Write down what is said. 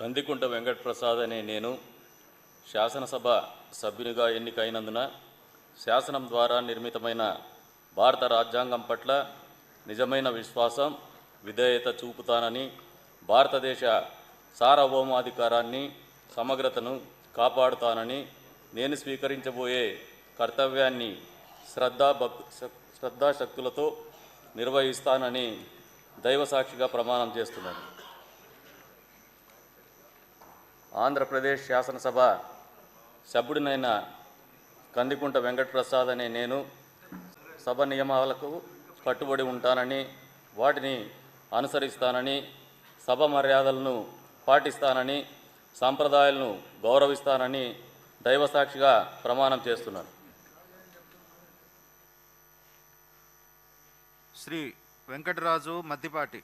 కందికుంట వెంకటప్రసాద్ అనే నేను శాసనసభ సభ్యునిగా ఎన్నికైనందున శాసనం ద్వారా నిర్మితమైన భారత రాజ్యాంగం పట్ల నిజమైన విశ్వాసం విధేయత చూపుతానని భారతదేశ సార్వభౌమాధికారాన్ని సమగ్రతను కాపాడుతానని నేను స్వీకరించబోయే కర్తవ్యాన్ని శ్రద్ధా భక్ శ్రద్ధాశక్తులతో నిర్వహిస్తానని దైవసాక్షిగా ప్రమాణం చేస్తున్నాను. ఆంధ్రప్రదేశ్ శాసనసభ సభ్యుడినైన కందికుంట వెంకటప్రసాద్ అనే నేను సభ నియమాలకు కట్టుబడి ఉంటానని వాటిని అనుసరిస్తానని సభ మర్యాదలను పాటిస్తానని సాంప్రదాయాలను గౌరవిస్తానని దైవసాక్షిగా ప్రమాణం చేస్తున్నాను. శ్రీ వెంకటరాజు మద్దిపాటి.